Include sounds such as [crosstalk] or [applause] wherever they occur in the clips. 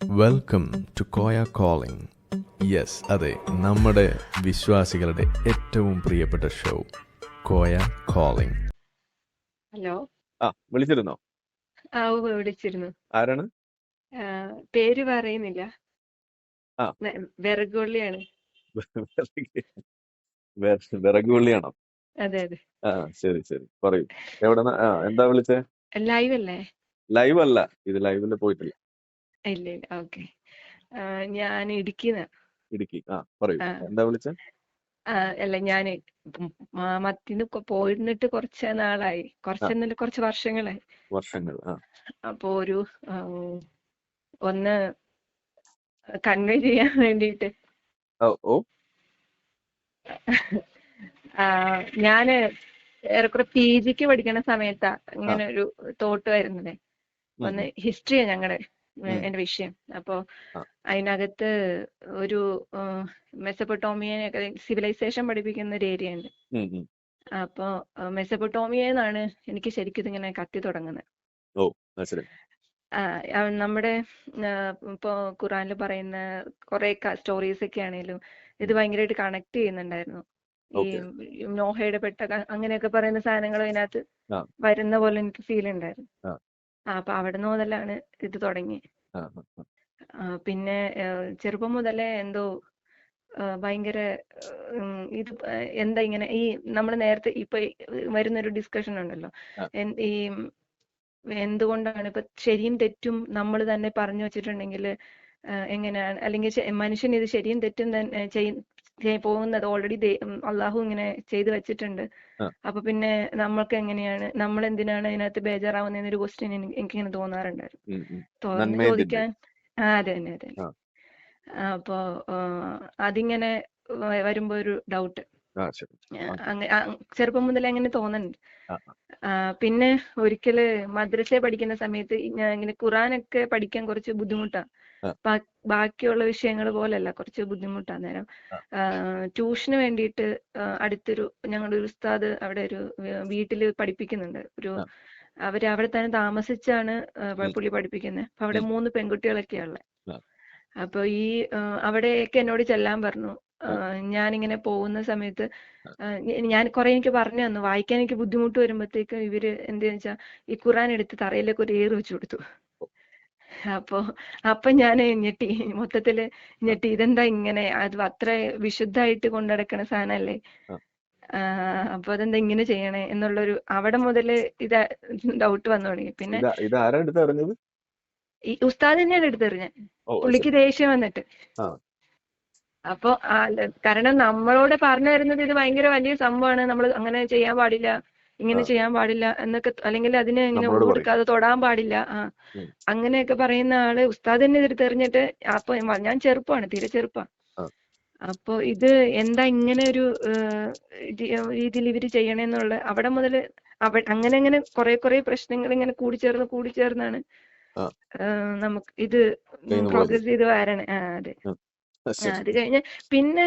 Welcome to Koya calling yes അതെ നമ്മുടെ വിശ്വാസികളുടെ ഏറ്റവും പ്രിയപ്പെട്ട ഷോ കോയ കോളിംഗ് ഹലോ ആ വിളിച്ചിരുന്നോ? ആ ഉവ്വ് വിളിച്ചിരുന്നു. ആരാണ്? ആ, പേര് പറയുന്നില്ല. ആ. വിറകുള്ളിയാണ് വെ- വിറക് പുള്ളിയാണോ [laughs] അതെ അതെ. ആ ശരി ശരി. പറയൂ. എവിടെ ആ എന്താ വിളിച്ചേ? ലൈവ് അല്ലേ? ലൈവ് അല്ല. ഇത് ലൈവിൽ പോയിട്ടില്ല. ഇല്ല ഇല്ല. ഓക്കെ. ഞാൻ ഇടുക്കിന്ന്. ഇടുക്കി. ആ പറയൂ. ആ. എന്താ വിളിച്ചേ? അല്ല ഞാൻ മത്തിന് പോയിരുന്നിട്ട് കുറച്ച് നാളായി. കുറച്ചെന്നല്ല കുറച്ച് വർഷങ്ങളായി വർഷങ്ങൾ ആ. അപ്പോ ഒരു ഒന്ന് കൺവേ ചെയ്യാൻ വേണ്ടിയിട്ട്. ഓ ഓ. ആ, ഞാൻ ഏറെക്കുറെ പി ജിക്ക് പഠിക്കുന്ന സമയത്താ ഇങ്ങനെ ഒരു തോട്ട് വരുന്നത്. ഒന്ന് ഹിസ്റ്ററിയാ ഞങ്ങളുടെ. എന്റെ വിഷയം. അപ്പോ. അതിനകത്ത് ഒരു മെസ്സപ്പൊട്ടോമിയനൊക്കെ സിവിലൈസേഷൻ പഠിപ്പിക്കുന്ന ഒരു ഏരിയ ഉണ്ട്. അപ്പോ മെസ്സപ്പൊട്ടോമിയെന്നാണ് എനിക്ക് ശരിക്കും ഇതിങ്ങനെ കത്തി തുടങ്ങുന്നത്. നമ്മുടെ ഇപ്പോ ഖുറാനിൽ പറയുന്ന കുറെ സ്റ്റോറീസ് ഒക്കെ ആണെങ്കിലും ഇത് ഭയങ്കരമായിട്ട് കണക്ട് ചെയ്യുന്നുണ്ടായിരുന്നു. ഈ. നോഹയുടെ പെട്ടക അങ്ങനെയൊക്കെ പറയുന്ന സാധനങ്ങൾ അതിനകത്ത് വരുന്ന പോലെ എനിക്ക് ഫീൽ ഉണ്ടായിരുന്നു. അപ്പൊ അവിടെ നിന്ന് മുതലാണ് ഇത് തുടങ്ങി പിന്നെ ചെറുപ്പം മുതലേ എന്തോ ഭയങ്കര ഇത് എന്താ ഇങ്ങനെ ഈ നമ്മൾ നേരത്തെ ഇപ്പൊ വരുന്ന വരുന്നൊരു ഡിസ്കഷൻ ഉണ്ടല്ലോ. ഈ എന്തുകൊണ്ടാണ് ഇപ്പൊ ശരിയും തെറ്റും നമ്മൾ തന്നെ പറഞ്ഞു വെച്ചിട്ടുണ്ടെങ്കിൽ എങ്ങനെയാണ് അല്ലെങ്കിൽ മനുഷ്യൻ ഇത് ശരിയും തെറ്റും തന്നെ പോകുന്നത്. ഓൾറെഡി അള്ളാഹു ഇങ്ങനെ ചെയ്തു വെച്ചിട്ടുണ്ട്. അപ്പൊ പിന്നെ നമ്മൾക്ക് എങ്ങനെയാണ് നമ്മൾ എന്തിനാണ് അതിനകത്ത് ബേജാറാവുന്നൊരു ക്വസ്റ്റ്യൻ എനിക്കിങ്ങനെ തോന്നാറുണ്ടായിരുന്നു. ഉം, ഉം. തുറന്ന് നന്മയും ചോദിക്കാൻ. ആ അതെ തന്നെ അതെ. ആ. അപ്പോ അതിങ്ങനെ വരുമ്പോ ഒരു ഡൗട്ട് ചെറുപ്പം മുതലേ അങ്ങനെ തോന്നുന്നുണ്ട് പിന്നെ ഒരിക്കൽ മദ്രസ പഠിക്കുന്ന സമയത്ത് ഞാൻ ഇങ്ങനെ ഖുറാനൊക്കെ പഠിക്കാൻ കുറച്ച് ബുദ്ധിമുട്ടാ. ബാക്കിയുള്ള വിഷയങ്ങൾ പോലെയല്ല കുറച്ച് ബുദ്ധിമുട്ടാ നേരം. ട്യൂഷന് വേണ്ടിയിട്ട് അടുത്തൊരു ഞങ്ങളുടെ ഒരു ഉസ്താദ് അവിടെ ഒരു വീട്ടിൽ പഠിപ്പിക്കുന്നുണ്ട്. ഒരു. അവർ അവിടെ തന്നെ താമസിച്ചാണ് പുള്ളി പഠിപ്പിക്കുന്നത് അപ്പൊ അവിടെ മൂന്ന് പെൺകുട്ടികളൊക്കെയാ ഉള്ളത്. അപ്പൊ ഈ അവിടെയൊക്കെ എന്നോട് ചെല്ലാൻ പറഞ്ഞു. ഇങ്ങനെ ഞാനിങ്ങനെ പോകുന്ന സമയത്ത് ഞാൻ കുറെ എനിക്ക് പറഞ്ഞു തന്നു. വായിക്കാൻ എനിക്ക് ബുദ്ധിമുട്ട് വരുമ്പോഴത്തേക്കും ഇവർ എന്താന്ന് വെച്ചാ ഈ ഖുറാൻ എടുത്ത് തറയിലേക്ക് ഒരു ഏറ് വെച്ച് കൊടുത്തു. അപ്പൊ അപ്പൊ ഞാൻ ഞെട്ടി. മൊത്തത്തിൽ ഞെട്ടി. ഇതെന്താ ഇങ്ങനെ? അത് അത്ര വിശുദ്ധായിട്ട് കൊണ്ട് നടക്കണ സാധനല്ലേ? ആ. ആഹ് അപ്പൊ അതെന്താ ഇങ്ങനെ ചെയ്യണേ? എന്നുള്ളൊരു അവിടെ മുതൽ ഇത് ഡൗട്ട് വന്നു തുടങ്ങി. പിന്നെ ഇത് ഇത് ആരാ എടുത്ത് ഈ ഉസ്താദ് തന്നെയാണ് എടുത്തെറിഞ്ഞത് ഓ അത് പുള്ളിക്ക് ദേഷ്യം വന്നിട്ട്. ആ. അപ്പൊ കാരണം നമ്മളോട് പറഞ്ഞു തരുന്നത് ഇത് ഭയങ്കര വലിയ സംഭവമാണ് നമ്മൾ അങ്ങനെ ചെയ്യാൻ പാടില്ല ഇങ്ങനെ ചെയ്യാൻ പാടില്ല എന്നൊക്കെ അല്ലെങ്കിൽ അതിനെ ഇങ്ങനെ കൊടുക്കാതെ തൊടാൻ പാടില്ല. ആ അങ്ങനെയൊക്കെ പറയുന്ന ആൾ ഉസ്താദ് തന്നെ എടുത്തെറിഞ്ഞിട്ട് അപ്പൊ ഞാൻ- ചെറുപ്പമാണ് തീരെ ചെറുപ്പാണ് ആ. അപ്പൊ ഇത് എന്താ ഇങ്ങനെ ഒരു രീതിയിൽ ഇവർ ചെയ്യണേന്നുള്ള അവിടെ മുതൽ അവ അങ്ങനെ അങ്ങനെ കുറെ കുറെ പ്രശ്നങ്ങൾ ഇങ്ങനെ കൂടിച്ചേർന്ന് കൂടിച്ചേർന്നാണ് നമുക്ക് ഇത് പ്രോഗ്രസ് ചെയ്ത് വരണേ ആ അതെ. അത് കഴിഞ്ഞ് പിന്നെ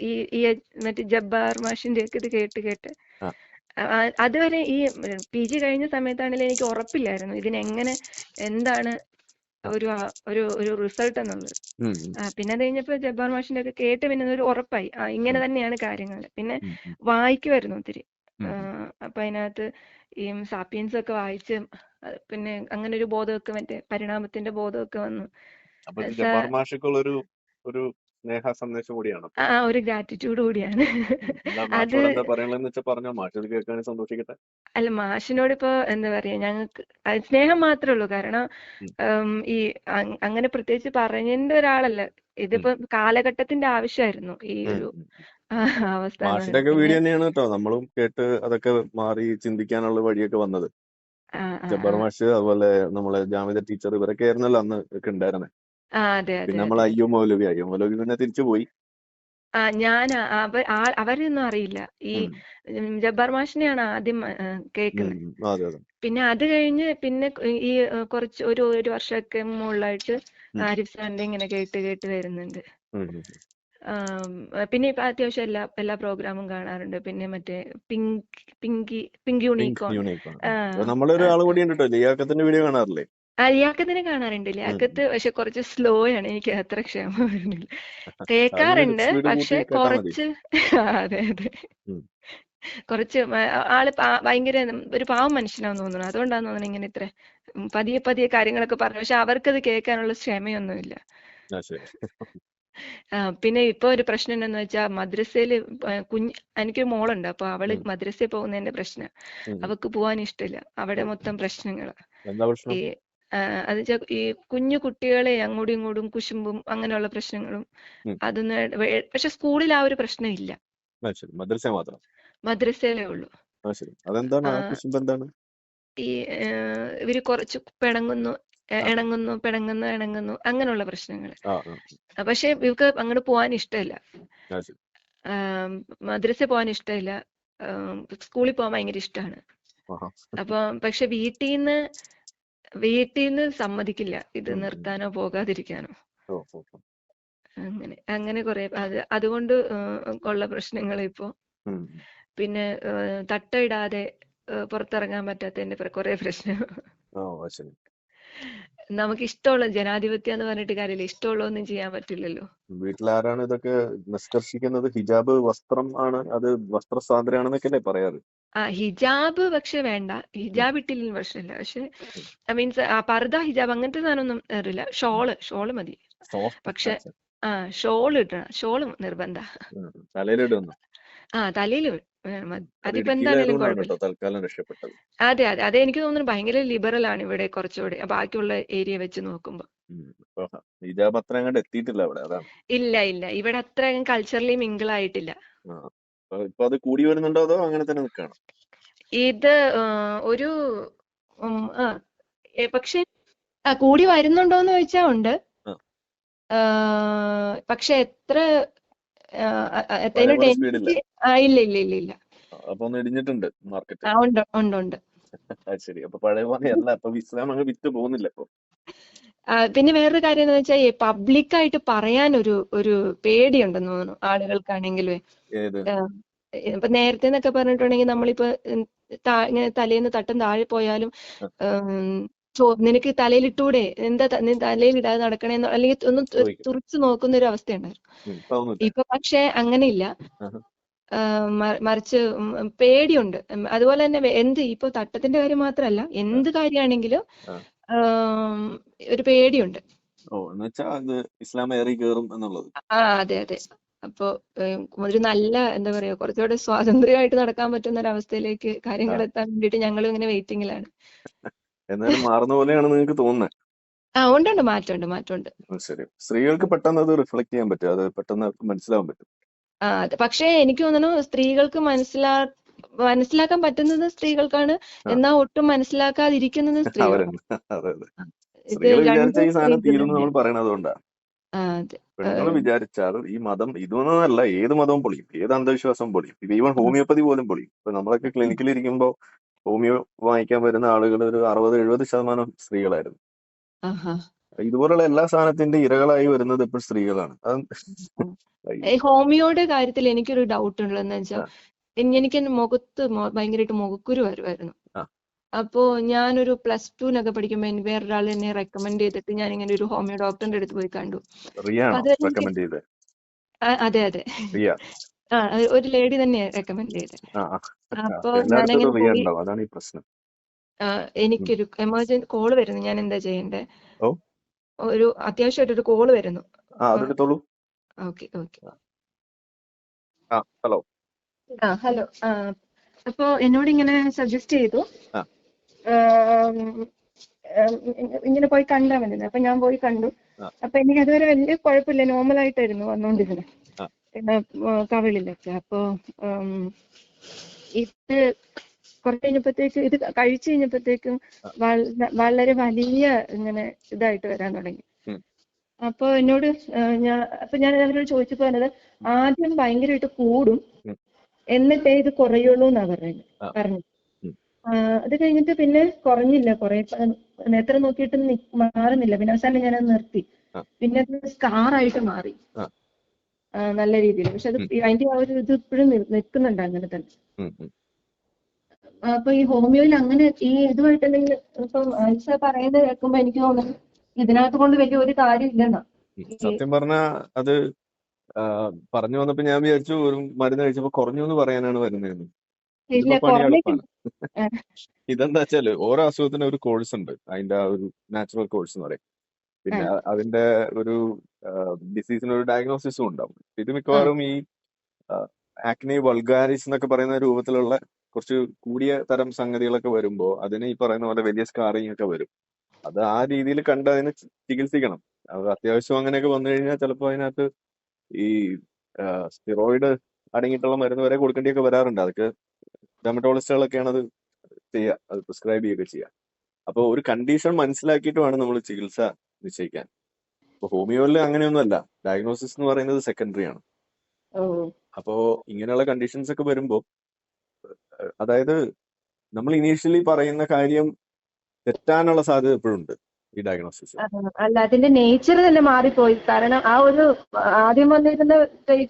ഈ ഈ മറ്റേ ജബ്ബാർ മാഷിന്റെ ഒക്കെ ഇത് കേട്ട് കേട്ട് അതുവരെ ഈ പി ജി കഴിഞ്ഞ സമയത്താണെങ്കിലും എനിക്ക് ഉറപ്പില്ലായിരുന്നു. ഇതിനെങ്ങനെ എന്താണ് ഒരു ഒരു ഒരു റിസൾട്ട് എന്നുള്ളത്. പിന്നെ അത് കഴിഞ്ഞപ്പോ ജബ്ബാർ മാഷിന്റെ ഒക്കെ കേട്ട് പിന്നെ ഒരു ഉറപ്പായി. ആ ഇങ്ങനെ തന്നെയാണ് കാര്യങ്ങൾ പിന്നെ വായിക്കുമായിരുന്നു ഒത്തിരി. അപ്പൊ അതിനകത്ത് ഈ സാപ്പിയൻസ് ഒക്കെ വായിച്ച് പിന്നെ അങ്ങനെ ഒരു ബോധമൊക്കെ മറ്റേ പരിണാമത്തിന്റെ ബോധമൊക്കെ വന്നു. ഒരു സ്നേഹ സന്ദേശം കൂടിയാണ്. ആ ഒരു ഗ്രാറ്റിറ്റ്യൂഡ് കൂടിയാണ്. [laughs] അത് എന്താ പറയാനുള്ളതെന്ന് വെച്ചാൽ പറഞ്ഞോ മാഷ് ഇത് കേൾക്കാൻ സന്തോഷിക്കട്ടെ? അല്ല മാഷിനോട് ഇപ്പൊ എന്താ പറയാ ഞങ്ങൾക്ക് സ്നേഹം മാത്രമേ ഉള്ളൂ. കാരണം ഈ അങ്- അങ്ങനെ പ്രത്യേകിച്ച് പറഞ്ഞതിന്റെ ഒരാളല്ല. ഇതിപ്പോ കാലഘട്ടത്തിന്റെ ആവശ്യമായിരുന്നു ഈ ഒരു അവസ്ഥ മാഷിന്റെ. വീഡിയോ തന്നെയാണ് കേട്ടോ. നമ്മളും കേട്ട് അതൊക്കെ മാറി ചിന്തിക്കാനുള്ള വഴിയൊക്കെ വന്നത്. ജബ്ബാർ. മാഷ് അതുപോലെ നമ്മളെ ജാമിദ ടീച്ചർ ഇവരൊക്കെ ആയിരുന്നല്ലോ അന്ന് ഒക്കെ ഉണ്ടായിരുന്നത് ആ അതെ അതെ പിന്നെ നമ്മൾ അതെ. അയ്യോ മൗലവി അയ്യോ മൗലവി പിന്നെ തിരിച്ചു പോയി. ആ ഞാൻ അവർ ആ- അവരെയൊന്നും അറിയില്ല. ഈ ഉം, ഉം, ജബ്ബാർ മാഷിനെയാണ് ആദ്യം ഉം, കേൾക്കുന്നത്. ഉം. അതെ അതെ. പിന്നെ അത് കഴിഞ്ഞ് പിന്നെ ഈ ആ, കുറച്ച് ഒരു ഒരു വർഷമൊക്കെ മുകളിലായിട്ട് ഉം. ആരിഫ് സാറിന്റെ ഇങ്ങനെ കേട്ട് കേട്ട് വരുന്നുണ്ട്. ഉം, ഉം. ആം, പിന്നെ ഇപ്പൊ അത്യാവശ്യം എല്ലാ എല്ലാ പ്രോഗ്രാമും കാണാറുണ്ട്. പിന്നെ മറ്റേ pink pinky pink pink unicorn. Unicorn. ആ, നമ്മളൊരു ആൾ കൂടി ഉണ്ട് കേട്ടോ. ലിയാക്കത്തിന്റെ വീഡിയോ കാണാറില്ലേ? ആ കാണാറുണ്ടല്ലേ? കാണാറുണ്ട് ലിയാക്കത്ത് പക്ഷെ കുറച്ച് സ്ലോ ആണ്. എനിക്ക് അത്ര ക്ഷമ വരുന്നില്ല. കേൾക്കാറുണ്ട്. പക്ഷെ കുറച്ച് [laughs] അതെ അതെ. കുറച്ച് ആൾ ഭയങ്കര ഒരു പാവം മനുഷ്യനാന്ന് തോന്നുന്നു. അതുകൊണ്ടാന്ന് തോന്നുന്നു ഇങ്ങനെ ഇത്ര പതിയെ പതിയെ കാര്യങ്ങളൊക്കെ പറഞ്ഞു. പക്ഷെ അവർക്കത് കേൾക്കാനുള്ള ക്ഷമയൊന്നുമില്ല. പിന്നെ ഇപ്പൊ ഒരു പ്രശ്നം എന്താന്ന് വെച്ചാൽ മദ്രസയിൽ കുഞ്ഞ് എനിക്കൊരു മോളുണ്ട്. അപ്പൊ അവൾ. മദ്രസയിൽ പോകുന്നതിന്റെ പ്രശ്നം. അവക്ക് പോകാൻ ഇഷ്ടമില്ല അവിടെ. മൊത്തം പ്രശ്നങ്ങൾ. ഈ അത് ഈ കുഞ്ഞു കുട്ടികളെ അങ്ങോട്ടും ഇങ്ങോട്ടും കുശുമ്പും അങ്ങനെയുള്ള പ്രശ്നങ്ങളും. അതൊന്നും പക്ഷെ സ്കൂളിൽ ആ ഒരു പ്രശ്നം ഇല്ല മദ്രസ മാത്രം? മദ്രസയിലേ ഉള്ളൂ. അതെന്താണ്? ഈ ഇവർ കുറച്ച് പിണങ്ങുന്നു. ഇണങ്ങുന്നു പിണങ്ങുന്നു ഇണങ്ങുന്നു അങ്ങനെയുള്ള പ്രശ്നങ്ങൾ പക്ഷെ ഇവർക്ക് അങ്ങോട്ട് പോകാൻ ഇഷ്ടമില്ല. മദ്രസ പോവാൻ ഇഷ്ടമില്ല. സ്കൂളിൽ പോകാൻ ഭയങ്കര ഇഷ്ടമാണ്. അപ്പൊ പക്ഷെ വീട്ടിൽ നിന്ന് വീട്ടിൽ നിന്ന് സമ്മതിക്കില്ല. ഇത്. നിർത്താനോ പോകാതിരിക്കാനോ. അങ്ങനെ അങ്ങനെ കുറെ അത് അതുകൊണ്ട് ഉള്ള പ്രശ്നങ്ങൾ ഇപ്പോ. പിന്നെ തട്ട തട്ടയിടാതെ പുറത്തിറങ്ങാൻ പറ്റാത്തതിന്റെ കുറെ പ്രശ്നം. നമുക്ക് ഇഷ്ടമുള്ള ജനാധിപത്യം എന്ന് പറഞ്ഞിട്ട് കാര്യമില്ല. ഇഷ്ടമുള്ളതൊന്നും ചെയ്യാൻ പറ്റില്ലല്ലോ. വീട്ടിലാരാണ് ഇതൊക്കെ നിഷ്കർഷിക്കുന്നത്? ഹിജാബ് വസ്ത്രം ആണ് അത് വസ്ത്ര സ്വാതന്ത്ര്യമാണെന്നൊക്കെയല്ലേ പറയാറ്? ആ ഹിജാബ് പക്ഷെ വേണ്ട. ഹിജാബ് ഇട്ടില്ലെങ്കിൽ പ്രശ്നമില്ല. പക്ഷെ മീൻസ് ആ പർദ്ദ ഹിജാബ് അങ്ങനത്തെ സാധനമൊന്നും അറിയില്ല. ഷോൾ ഷോൾ മതി. പക്ഷെ ആ ഷോൾ ഇടണം. ഷോൾ നിർബന്ധ. ആ തലയിൽ അതിപ്പോ കുഴപ്പമില്ല. അതെ അതെ. അതെ എനിക്ക് തോന്നുന്നു ഭയങ്കര ലിബറൽ ആണ് ഇവിടെ കുറച്ചുകൂടെ. ബാക്കിയുള്ള ഏരിയ വെച്ച് നോക്കുമ്പോ. ഇല്ല ഇല്ല. ഇവിടെ അത്ര കൾച്ചറലി മിങ്കിൾ ആയിട്ടില്ല. ഇപ്പൊ അത് കൂടി വരുന്നുണ്ടോ അതോ അങ്ങനെ തന്നെ നിൽക്കണം ഇത് ഒരു പക്ഷെ കൂടി വരുന്നുണ്ടോന്ന് ചോദിച്ചാ ഉണ്ട്. പക്ഷെ എത്ര ഇല്ല. ഇല്ല ഇല്ല ഇല്ല അപ്പൊ ഒന്ന് ഇടിഞ്ഞിട്ടുണ്ട് മാർക്കറ്റ് ഉണ്ട് ഉണ്ട് ഉണ്ട്. [laughs] ശരി. അപ്പൊ പഴയ പോലെ അല്ല. അപ്പൊ ഇസ്ലാം അങ്ങ് വിറ്റ് പോകുന്നില്ല ഇപ്പൊ. പിന്നെ വേറൊരു കാര്യം എന്ന് വെച്ചാൽ പബ്ലിക് ആയിട്ട് പറയാൻ ഒരു ഒരു പേടിയുണ്ടെന്ന് തോന്നുന്നു ആളുകൾക്കാണെങ്കിലും. ഇപ്പൊ നേരത്തെ എന്നൊക്കെ പറഞ്ഞിട്ടുണ്ടെങ്കിൽ നമ്മളിപ്പോ ഇങ്ങനെ തലേന്ന് തട്ടം താഴെ പോയാലും നിനക്ക് തലയിലിട്ടൂടെ എന്താ തലയിൽ നീ തലയിലിടാതെ നടക്കണേ അല്ലെങ്കിൽ ഒന്ന് തുറിച്ചു നോക്കുന്ന ഒരു അവസ്ഥയുണ്ടായിരുന്നു ഇപ്പൊ പക്ഷെ അങ്ങനെയില്ല. മറിച്ച് പേടിയുണ്ട്. അതുപോലെ തന്നെ എന്ത് ഇപ്പൊ തട്ടത്തിന്റെ കാര്യം മാത്രമല്ല എന്ത് കാര്യമാണെങ്കിലും ഒരു പേടിയുണ്ട്. ഓ എന്ന് വെച്ചാ അത് ഇസ്ലാം ഏറി കയറും എന്നുള്ളത്. ആ അതെ അതെ. അപ്പൊ ഏം, ഒരു നല്ല എന്താ പറയാ കുറച്ചുകൂടെ സ്വാതന്ത്ര്യമായിട്ട് നടക്കാൻ പറ്റുന്ന ഒരു അവസ്ഥയിലേക്ക് കാര്യങ്ങൾ എത്താൻ വേണ്ടിയിട്ട് ഞങ്ങളും ഇങ്ങനെ വെയിറ്റിംഗിലാണ് എന്നാലും മാറുന്ന പോലെയാണ് നിങ്ങൾക്ക് തോന്നുന്നത് ആ ഉണ്ടുണ്ട് മാറ്റമുണ്ട് മാറ്റമുണ്ട്. ശരി. സ്ത്രീകൾക്ക് പെട്ടെന്ന് അത് റിഫ്ലക്ട് ചെയ്യാൻ പറ്റും അത് പെട്ടെന്ന് മനസ്സിലാവാൻ പറ്റും. ആ അതെ പക്ഷേ എനിക്ക് തോന്നുന്നു സ്ത്രീകൾക്ക് മനസ്സിലാ മനസ്സിലാക്കാൻ പറ്റുന്നത് സ്ത്രീകൾക്കാണ് എന്നാ ഒട്ടും മനസ്സിലാക്കാതിരിക്കുന്നത് [laughs] സ്ത്രീകളാണ്. [laughs] പെണ്ണുങ്ങൾ വിചാരിച്ചാൽ ഈ മതം ഇതൊന്നല്ല ഏത് മതവും പൊളിയും ഏത് അന്ധവിശ്വാസവും പൊളിയും. ഇത് ഈവൻ ഹോമിയോപ്പതി പോലും പൊളിയും. ഇപ്പൊ നമ്മളൊക്കെ ക്ലിനിക്കിൽ ഇരിക്കുമ്പോ ഹോമിയോ വാങ്ങിക്കാൻ വരുന്ന ആളുകൾ ഒരു അറുപത് എഴുപത് ശതമാനം സ്ത്രീകളായിരുന്നു. ഇതുപോലുള്ള എല്ലാ സാധനത്തിന്റെ ഇരകളായി വരുന്നത് ഇപ്പോൾ സ്ത്രീകളാണ്. [laughs] ഹോമിയോയുടെ കാര്യത്തിൽ എനിക്കൊരു ഡൗട്ട് ഉള്ളതെന്ന് വെച്ചാൽ എനിക്ക് മുഖത്ത് ഭയങ്കരമായിട്ട് മുഖക്കുരു വരുമായിരുന്നു ആ. അപ്പോ ഞാനൊരു പ്ലസ് ടുവിനൊക്കെ പഠിക്കുമ്പോൾ എനിക്ക് വേറൊരാൾ എന്നെ റെക്കമെൻഡ് ചെയ്തിട്ട് ഞാൻ ഇങ്ങനെ ഒരു ഹോമിയോ ഡോക്ടറിന്റെ അടുത്ത് പോയി കണ്ടു. അത് എനിക്ക് അതെ ആ? ഒരു ലേഡി തന്നെ റെക്കമെൻഡ് ചെയ്തത്. അപ്പൊ ഞാനങ്ങനെ ആ, എനിക്കൊരു എമർജൻസി കോൾ വരുന്നു. ഞാൻ എന്താ ചെയ്യണ്ടേ. ഒരു അത്യാവശ്യമായിട്ട് ഒരു കോൾ വരുന്നു. Okay okay. ഹലോ. ആ ഹലോ. അപ്പോ എന്നോട് ഇങ്ങനെ സജസ്റ്റ് ചെയ്തു. ഇങ്ങനെ പോയി കണ്ടാ മതി. അപ്പൊ ഞാൻ പോയി കണ്ടു. അപ്പൊ എനിക്ക് അതുവരെ വലിയ കുഴപ്പമില്ല. നോർമൽ ആയിട്ടായിരുന്നു വന്നുകൊണ്ടിരുന്നത് പിന്നെ കവിളിലൊക്കെ. അപ്പൊ ഇത് കുറച്ച് കഴിഞ്ഞപ്പോഴത്തേക്ക് ഇത് കഴിച്ചു കഴിഞ്ഞപ്പോഴത്തേക്കും വളരെ വലിയ ഇങ്ങനെ ഇതായിട്ട് വരാൻ തുടങ്ങി. അപ്പൊ എന്നോട് ഞാൻ അപ്പൊ ഞാൻ അവരോട് ചോദിച്ചു പറഞ്ഞത് ആദ്യം ഭയങ്കരമായിട്ട് കൂടും. എന്നിട്ടേ ഇത് കുറയുള്ളൂ എന്നാ. പറഞ്ഞത് ഉം. അത് കഴിഞ്ഞിട്ട് പിന്നെ കുറഞ്ഞില്ല. കുറെ നേത്ര നോക്കിയിട്ട് മാറുന്നില്ല. പിന്നെ അവസാനം ഞാനത് നിർത്തി. പിന്നെ അത് സ്കാർ ആയിട്ട് മാറി നല്ല രീതിയിൽ. പക്ഷെ അത്. അതിന്റെ ആ ഒരു ഇത് ഇപ്പോഴും നിൽക്കുന്നുണ്ട് അങ്ങനെ തന്നെ. അപ്പൊ ഈ ഹോമിയോയിൽ അങ്ങനെ ഈ ഇതുമായിട്ട് എന്തെങ്കിലും ഇപ്പം ആയിഷ പറയുന്നത് കേൾക്കുമ്പോ എനിക്ക് തോന്നുന്നു ഇതിനകത്ത് കൊണ്ട് വലിയ ഒരു കാര്യം ഇല്ലെന്നാ. സത്യം പറഞ്ഞ അത് പറഞ്ഞു വന്നപ്പോ ഞാൻ വിചാരിച്ചു ഒരു മരുന്ന് കഴിച്ചപ്പോ കുറഞ്ഞു എന്ന് പറയാനാണ് വരുന്നതെന്ന്. ഇല്ല പണി എളുപ്പമാണ് ഇതെന്താ വെച്ചാൽ ഓരോ അസുഖത്തിനും ഒരു കോഴ്സ് ഉണ്ട്. അതിന്റെ ആ ഒരു നാച്ചുറൽ കോഴ്സ് എന്ന് പറയും. പിന്നെ. അതിന്റെ ഒരു ഡിസീസിന് ഒരു ഡയഗ്നോസിസും ഉണ്ടാവും. ഇത് ആ. മിക്കവാറും ഈ ആക്നി വൾഗാരിസ് എന്നൊക്കെ പറയുന്ന രൂപത്തിലുള്ള കുറച്ച് കൂടിയ തരം സംഗതികളൊക്കെ വരുമ്പോ അതിന് ഈ പറയുന്ന പോലെ വലിയ സ്കാറിങ് ഒക്കെ വരും. അത് ആ രീതിയിൽ കണ്ട് അതിനെ ചി- ചികിത്സിക്കണം. അത് അത്യാവശ്യം അങ്ങനെയൊക്കെ വന്നു കഴിഞ്ഞാൽ ചിലപ്പോൾ അതിനകത്ത് ഈ സ്റ്റിറോയിഡ് അടങ്ങിയിട്ടുള്ള മരുന്ന് വരെ കൊടുക്കേണ്ടിയൊക്കെ വരാറുണ്ട്. അതൊക്കെ ഡെമറ്റോളജിസ്റ്റുകളൊക്കെയാണ് അത് ചെയ്യുക അത് പ്രിസ്ക്രൈബ് ചെയ്യുക ചെയ്യുക അപ്പോൾ ഒരു കണ്ടീഷൻ മനസ്സിലാക്കിയിട്ട് വേണം നമ്മൾ ചികിത്സ നിശ്ചയിക്കാൻ. ഇപ്പൊ ഹോമിയോയിൽ അങ്ങനെയൊന്നുമല്ല. ഡയഗ്നോസിസ് എന്ന് പറയുന്നത് സെക്കൻഡറി ആണ്. അപ്പോ ഇങ്ങനെയുള്ള കണ്ടീഷൻസ് ഒക്കെ വരുമ്പോൾ അതായത് നമ്മൾ ഇനീഷ്യലി പറയുന്ന കാര്യം തെറ്റാനുള്ള സാധ്യത എപ്പോഴും ഉണ്ട് ഈ ഡയഗ്നോസിസ് അല്ല അതിന്റെ നേച്ചർ തന്നെ മാറിപ്പോയി. കാരണം ആ ഒരു ആദ്യം വന്നിരുന്ന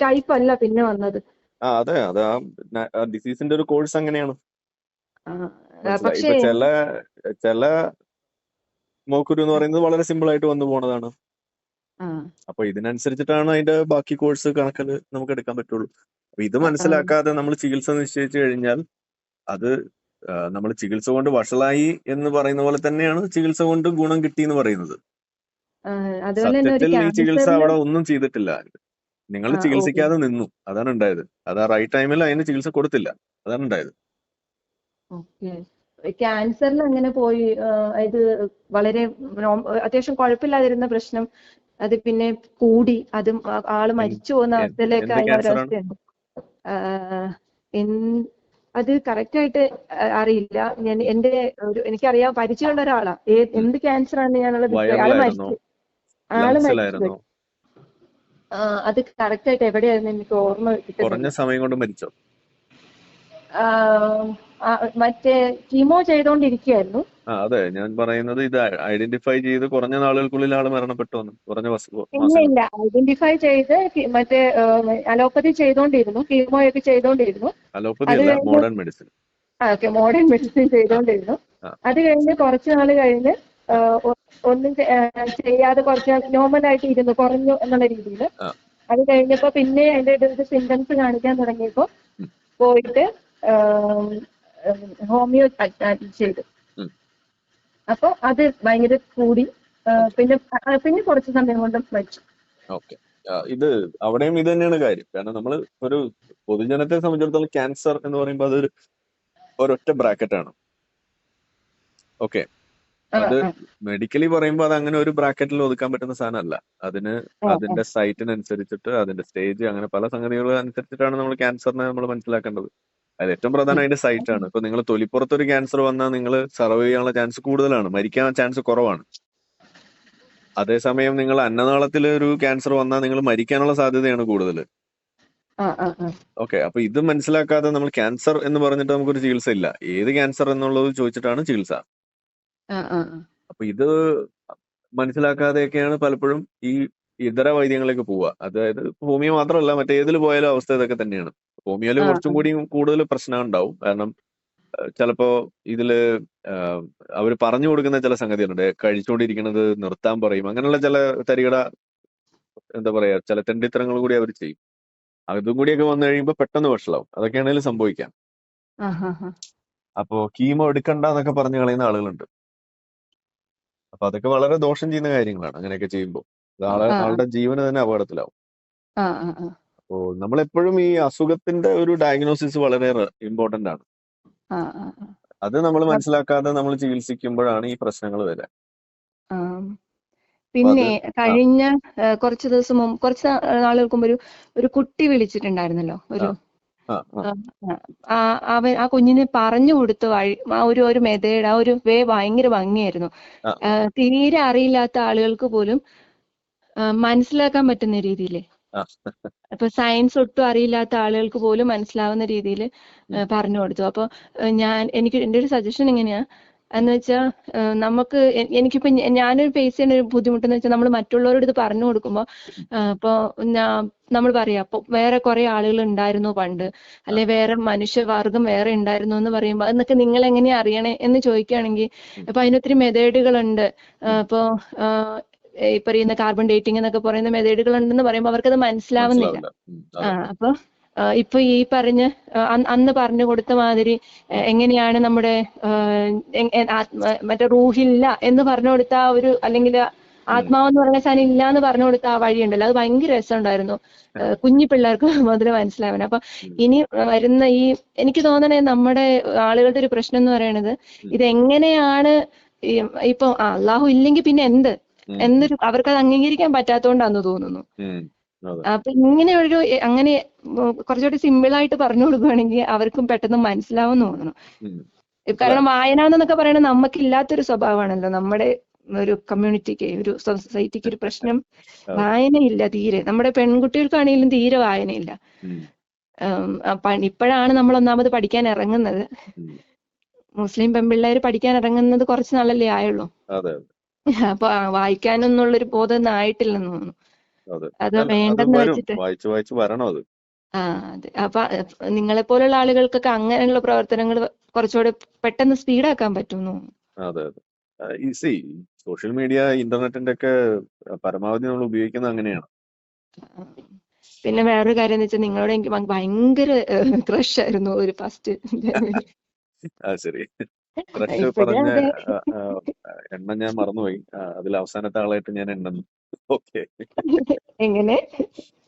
ടൈപ്പ് അല്ല പിന്നെ വന്നത്. ആ അതെ. അത് ആ ഡിസീസിന്റെ ഒരു കോഴ്സ് അങ്ങനെയാണ്. പക്ഷേ ഇപ്പൊ ചില ചില മോക്കുരു എന്ന് പറയുന്നത് വളരെ സിമ്പിൾ ആയിട്ട് വന്നു പോണതാണ്. അപ്പൊ ഇതിനനുസരിച്ചിട്ടാണ് അതിന്റെ ബാക്കി കോഴ്സ് കണക്കിൽ നമുക്ക് എടുക്കാൻ പറ്റുള്ളൂ. അപ്പൊ ഇത് മനസ്സിലാക്കാതെ നമ്മൾ ചികിത്സ നിശ്ചയിച്ചു കഴിഞ്ഞാൽ അത് നമ്മൾ ചികിത്സ കൊണ്ട് വഷളായി എന്ന് പറയുന്ന പോലെ തന്നെയാണ് ചികിത്സ കൊണ്ട് ഗുണം കിട്ടി എന്ന് പറയുന്നത് സത്യത്തിൽ ഈ ചികിത്സ അവിടെ ഒന്നും ചെയ്തിട്ടില്ല. നിങ്ങൾ ചികിത്സിക്കാതെ നിന്നു. അതാണ് ഉണ്ടായത്. അത് ആ റൈറ്റ് ടൈമിൽ അതിന് ചികിത്സ കൊടുത്തില്ല. അതാണ് ഉണ്ടായത്. ക്യാൻസറിൽ അങ്ങനെ പോയി അതായത് ഇത് വളരെ അത്യാവശ്യം കുഴപ്പമില്ലാതിരുന്ന പ്രശ്നം. അത് പിന്നെ കൂടി. അതും ആൾ മരിച്ചു പോകുന്ന അവസ്ഥയിലേക്ക് എന്ത് ആയ ഒരവസ്ഥയുണ്ട് അത് കറക്റ്റ് ആയിട്ട് അറിയില്ല. ഞാൻ എന്റെ ഒരു എനിക്കറിയാം പരിചയമുള്ള ഒരാളാ. എന്ത് ക്യാൻസർ ആണ് ഞാനുള്ളത് ആൾ മരിച്ചു. ആൾ മരിച്ചു. അത് കറക്റ്റ് ആയിട്ട് എവിടെയായിരുന്നു എനിക്ക് ഓർമ്മ കുറഞ്ഞ സമയം കൊണ്ട് മരിച്ചോ? മറ്റേ കീമോ ചെയ്തോണ്ടിരിക്കുകയായിരുന്നു അതെ ഞാൻ പറയുന്നത് ഇത് ഐഡന്റിഫൈ ചെയ്ത് കുറഞ്ഞ നാളുകൾക്കുള്ളിൽ ആൾ മരണപ്പെട്ടു വന്നു കുറഞ്ഞ ഇല്ല ഇല്ല. ഐഡന്റിഫൈ ചെയ്ത് മറ്റേ അലോപ്പതി ചെയ്തോണ്ടിരുന്നു കീമോ ഒക്കെ ചെയ്തോണ്ടിരുന്നു. അലോപ്പതി അല്ല മോഡേൺ മെഡിസിൻ ഓക്കെ മോഡേൺ മെഡിസിൻ ചെയ്തോണ്ടിരുന്നു. അത് കഴിഞ്ഞ് കുറച്ച് നാൾ കഴിഞ്ഞ് ഒന്നും ചെയ്യാതെ കുറച്ച് നോർമൽ ആയിട്ട് ഇരുന്നു കുറഞ്ഞു എന്നുള്ള രീതിയിൽ അത് കഴിഞ്ഞപ്പോ പിന്നെ അതിന്റെ ഒരു സിംറ്റംസ് കാണിക്കാൻ തുടങ്ങിയപ്പോ പോയിട്ട് ഹോമിയോ ചെയ്തു. അപ്പൊ അത് ഭയങ്കര കൂടി പിന്നെ പിന്നെ കുറച്ച് സമയം കൊണ്ട് മരിച്ചു ഓക്കെ. ഇത് അവിടെയും ഇത് തന്നെയാണ് കാര്യം. കാരണം നമ്മൾ ഒരു പൊതുജനത്തെ സംബന്ധിച്ചിടത്തോളം ക്യാൻസർ എന്ന് പറയുമ്പോൾ അതൊരു ഒരൊറ്റ ബ്രാക്കറ്റ് ആണ്. ഓക്കെ. അത് മെഡിക്കലി പറയുമ്പോൾ അത് അങ്ങനെ ഒരു ബ്രാക്കറ്റിൽ ഒതുക്കാൻ പറ്റുന്ന സാധനമല്ല. അതിന് അതിന്റെ സൈറ്റിനനുസരിച്ചിട്ട് അതിന്റെ സ്റ്റേജ് അങ്ങനെ പല സംഗതികൾ അനുസരിച്ചിട്ടാണ് നമ്മൾ ക്യാൻസറിനെ നമ്മൾ മനസ്സിലാക്കേണ്ടത്. അതിൽ ഏറ്റവും പ്രധാനം അതിന്റെ സൈറ്റാണ് ആണ് ഇപ്പൊ നിങ്ങൾ തൊലിപ്പുറത്ത് ഒരു ക്യാൻസർ വന്നാൽ നിങ്ങൾ സർവൈവ് ചെയ്യാനുള്ള ചാൻസ് കൂടുതലാണ്. മരിക്കാൻ ചാൻസ് കുറവാണ്. അതേസമയം നിങ്ങൾ അന്നനാളത്തിൽ ഒരു ക്യാൻസർ വന്നാൽ നിങ്ങൾ മരിക്കാനുള്ള സാധ്യതയാണ് കൂടുതൽ. ഓക്കെ അപ്പൊ ഇത് മനസ്സിലാക്കാതെ നമ്മൾ ക്യാൻസർ എന്ന് പറഞ്ഞിട്ട് നമുക്കൊരു ചികിത്സ ഇല്ല ഏത് ക്യാൻസർ എന്നുള്ളത് ചോദിച്ചിട്ടാണ് ചികിത്സ. ആ ആ ആ. അപ്പൊ ഇത് മനസ്സിലാക്കാതെയൊക്കെയാണ് പലപ്പോഴും ഈ ഇതര വൈദ്യങ്ങളിലേക്ക് പോവുക. അതായത് ഹോമിയോ മാത്രമല്ല മറ്റേതിൽ പോയാലും അവസ്ഥ ഇതൊക്കെ തന്നെയാണ്. ഹോമിയോയിൽ ആ കുറച്ചും കൂടി കൂടുതൽ പ്രശ്നം ഉണ്ടാവും കാരണം ഏഹ്, ചിലപ്പോ ഇതിൽ അവർ പറഞ്ഞു കൊടുക്കുന്ന ചില സംഗതികളുണ്ട്. കഴിച്ചുകൊണ്ടിരിക്കുന്നത് നിർത്താൻ പറയും. അങ്ങനെയുള്ള ചില തരികട എന്താ പറയാ ചില തെണ്ടിത്തരങ്ങൾ കൂടി അവർ ചെയ്യും. അതും കൂടിയൊക്കെ വന്നു കഴിയുമ്പോൾ പെട്ടെന്ന് വഷളാവും. അതൊക്കെയാണെങ്കിലും സംഭവിക്കാം. അപ്പോ കീമോ എടുക്കണ്ട എന്നൊക്കെ പറഞ്ഞു കളയുന്ന ആളുകളുണ്ട്. അപ്പൊ അതൊക്കെ വളരെ ദോഷം ചെയ്യുന്ന കാര്യങ്ങളാണ് അങ്ങനെയൊക്കെ ചെയ്യുമ്പോൾ ആളെ ആളുടെ ജീവന് തന്നെ അപകടത്തിലാവും. അപ്പോ നമ്മളെപ്പോഴും ഈ അസുഖത്തിന്റെ ഒരു ഡയഗ്നോസിസ് വളരെ ഇമ്പോർട്ടന്റ് ആണ്. അത് നമ്മൾ മനസ്സിലാക്കാതെ നമ്മൾ ചികിത്സിക്കുമ്പോഴാണ് ഈ പ്രശ്നങ്ങൾ അത് പിന്നെ കഴിഞ്ഞ കുറച്ച് ദിവസം മുമ്പ് കുറച്ച് നാളുകൾക്ക് മുമ്പ് ഒരു ഒരു കുട്ടി വിളിച്ചിട്ടുണ്ടായിരുന്നല്ലോ. ഒരു അവൻ ആ. കുഞ്ഞിന് പറഞ്ഞു കൊടുത്ത വഴി ആ ഒരു ഒരു മെതേഡ് ആ ഒരു വേ ഭയങ്കര ഭംഗിയായിരുന്നു. തീരെ അറിയില്ലാത്ത ആളുകൾക്ക് പോലും മനസ്സിലാക്കാൻ പറ്റുന്ന രീതിയിൽ അപ്പൊ സയൻസ് ഒട്ടും അറിയില്ലാത്ത ആളുകൾക്ക് പോലും മനസ്സിലാവുന്ന രീതിയിൽ പറഞ്ഞു കൊടുത്തു. അപ്പൊ ഞാൻ എനിക്ക് എന്റെ ഒരു സജഷൻ ഇങ്ങനെയാ. എന്ന് വെച്ചാൽ നമുക്ക് എനിക്കിപ്പോ ഞാനൊരു ഫേസ് ചെയ്യുന്ന ഒരു ബുദ്ധിമുട്ടെന്ന് വെച്ചാൽ നമ്മൾ മറ്റുള്ളവരോട് ഇത് പറഞ്ഞു കൊടുക്കുമ്പോൾ ഇപ്പൊ ഞാൻ നമ്മൾ പറയാം അപ്പൊ വേറെ കുറെ ആളുകൾ ഉണ്ടായിരുന്നു പണ്ട്. അല്ലെ വേറെ മനുഷ്യവർഗം വേറെ ഉണ്ടായിരുന്നു എന്ന് പറയുമ്പോൾ എന്നൊക്കെ നിങ്ങൾ എങ്ങനെയാ അറിയണേ എന്ന് ചോദിക്കുകയാണെങ്കിൽ ഇപ്പൊ അതിനൊത്തിരി മെത്തേഡുകളുണ്ട് ഇപ്പൊ ആ, ഈ പറയുന്ന കാർബൺ ഡേറ്റിംഗ് എന്നൊക്കെ പറയുന്ന മെത്തേഡുകൾ ഉണ്ടെന്ന് പറയുമ്പോൾ അവർക്കത് മനസ്സിലാവുന്നില്ല. ആ അപ്പൊ ഇപ്പൊ ഈ പറഞ്ഞ അന്ന് അന്ന് പറഞ്ഞു കൊടുത്ത മാതിരി എങ്ങനെയാണ് നമ്മുടെ മറ്റേ റൂഹില്ല എന്ന് പറഞ്ഞു കൊടുത്ത ആ ഒരു അല്ലെങ്കിൽ ആത്മാവെന്ന് പറഞ്ഞ സാധനം ഇല്ല എന്ന് പറഞ്ഞു കൊടുത്ത ആ വഴിയുണ്ടല്ലോ അത് ഭയങ്കര രസമുണ്ടായിരുന്നു. കുഞ്ഞു പിള്ളേർക്ക് മുതൽ മനസ്സിലാവണം അപ്പൊ ഇനി വരുന്ന ഈ എനിക്ക് തോന്നണേ നമ്മുടെ ആളുകളുടെ ഒരു പ്രശ്നം എന്ന് പറയുന്നത് ഇത് എങ്ങനെയാണ് ഇപ്പൊ അള്ളാഹു ഇല്ലെങ്കിൽ പിന്നെ എന്ത്? എന്നൊരു അവർക്ക് അത് അംഗീകരിക്കാൻ പറ്റാത്തോണ്ടാന്ന് തോന്നുന്നു. അപ്പൊ ഇങ്ങനെ ഒരു അങ്ങനെ കുറച്ചുകൂടി സിമ്പിൾ ആയിട്ട് പറഞ്ഞു കൊടുക്കുകയാണെങ്കിൽ അവർക്കും പെട്ടെന്ന് മനസ്സിലാവും തോന്നുന്നു. കാരണം വായന എന്നൊക്കെ പറയുന്നത് നമുക്കില്ലാത്തൊരു സ്വഭാവമാണല്ലോ. നമ്മുടെ ഒരു കമ്മ്യൂണിറ്റിക്ക് ഒരു സൊസൈറ്റിക്ക് ഒരു പ്രശ്നം. വായനയില്ല തീരെ. നമ്മുടെ പെൺകുട്ടികൾക്കാണെങ്കിലും തീരെ വായനയില്ല. ഇപ്പോഴാണ് നമ്മൾ ഒന്നാമത് പഠിക്കാൻ ഇറങ്ങുന്നത്. മുസ്ലിം പെൺപിള്ളേർ പഠിക്കാൻ ഇറങ്ങുന്നത് കുറച്ച് നാളല്ലേ ആയുള്ളൂ. അപ്പൊ വായിക്കാനൊന്നുള്ളൊരു ബോധം ഒന്നും ആയിട്ടില്ലെന്ന് തോന്നുന്നു. അതെ. വേണ്ടെന്ന് വെച്ചിട്ട് വായിച്ച് വായിച്ച് വരണം അത്. ആ അതെ. അപ്പൊ നിങ്ങളെ പോലുള്ള ആളുകൾക്കൊക്കെ അങ്ങനെയുള്ള പ്രവർത്തനങ്ങൾ കുറച്ചുകൂടെ പെട്ടെന്ന് സ്പീഡാക്കാൻ പറ്റുന്നു. അതെ അതെ. സോഷ്യൽ മീഡിയ ഇന്റർനെറ്റിന്റെ ഒക്കെ പരമാവധി നമ്മൾ ഉപയോഗിക്കുന്നത് അങ്ങനെയാണ്. പിന്നെ വേറൊരു കാര്യം എന്ന് വെച്ചാൽ നിങ്ങളോട് എനിക്ക് ഭയങ്കര ക്രഷ് ആയിരുന്നു ഒരു ഫസ്റ്റ് [laughs] ശരി. ക്രഷ് ഇപ്പഴും പറഞ്ഞ എണ്ണം ഞാൻ മറന്നുപോയി. അതിൽ അവസാനത്തെ ആളായിട്ട് ഞാൻ എണ്ണുന്നു. ഓക്കെ. എങ്ങനെ?